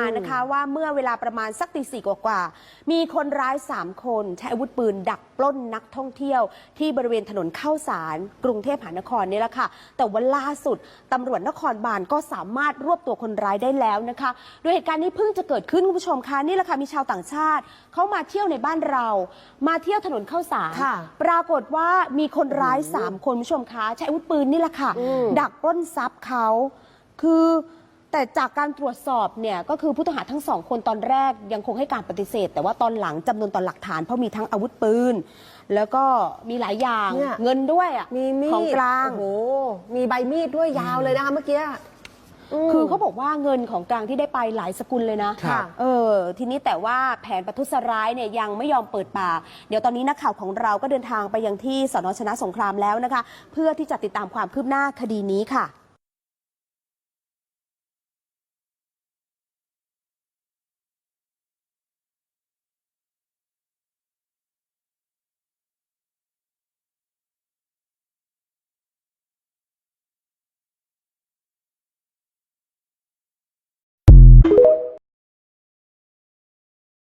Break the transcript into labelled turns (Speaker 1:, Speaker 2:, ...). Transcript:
Speaker 1: มานะคะว่าเมื่อเวลาประมาณสักตีสี่กว่าๆมีคนร้าย 3 คนใช้อาวุธปืนดักปล้นนักท่องเที่ยว ที่บริเวณถนนเข้าสารกรุงเทพมหานครนี่แหละค่ะ แต่วันล่าสุดตำรวจนครบาลก็สามารถรวบตัวคนร้ายได้แล้วนะคะ โดยเหตุการณ์นี้เพิ่งจะเกิดขึ้นคุณผู้ชมคะนี่แหละค่ะมีชาวต่างชาติเขามาเที่ยวในบ้านเรา มาเที่ยวถนนเข้าสาร
Speaker 2: ค่ะ
Speaker 1: ปรากฏว่ามีคนร้าย 3 คนคุณผู้ชมคะใช้อาวุธปืนนี่แหละค่ะ
Speaker 2: อืม
Speaker 1: ดักปล้นทรัพย์เขาคือ แต่จากการตรวจสอบเนี่ยก็คือผู้ต้องหาทั้งสองคนตอนแรกยังคงให้การปฏิเสธ แต่ว่าตอนหลังจำนวนต่อหลักฐานเพราะมีทั้งอาวุธปืน แล้วก็มีหลายอย่าง
Speaker 2: เนี่ย
Speaker 1: เงินด้วยอะ
Speaker 2: มีมีด
Speaker 1: ของกลาง
Speaker 2: โอ้โหมีใบมีดด้วยยาวเลยนะคะเมื่อกี้ม
Speaker 1: คือเขาบอกว่าเงินของกลางที่ได้ไปหลายสกุลเลยนะ
Speaker 2: ค่ะ
Speaker 1: เออ ทีนี้แต่ว่าแผนประทุษร้ายเนี่ยยังไม่ยอมเปิดปาก เดี๋ยวตอนนี้นักข่าวของเราก็เดินทางไปยังที่สนชนะสงครามแล้วนะคะ เพื่อที่จะติดตามความคืบหน้าคดีนี้ค่ะ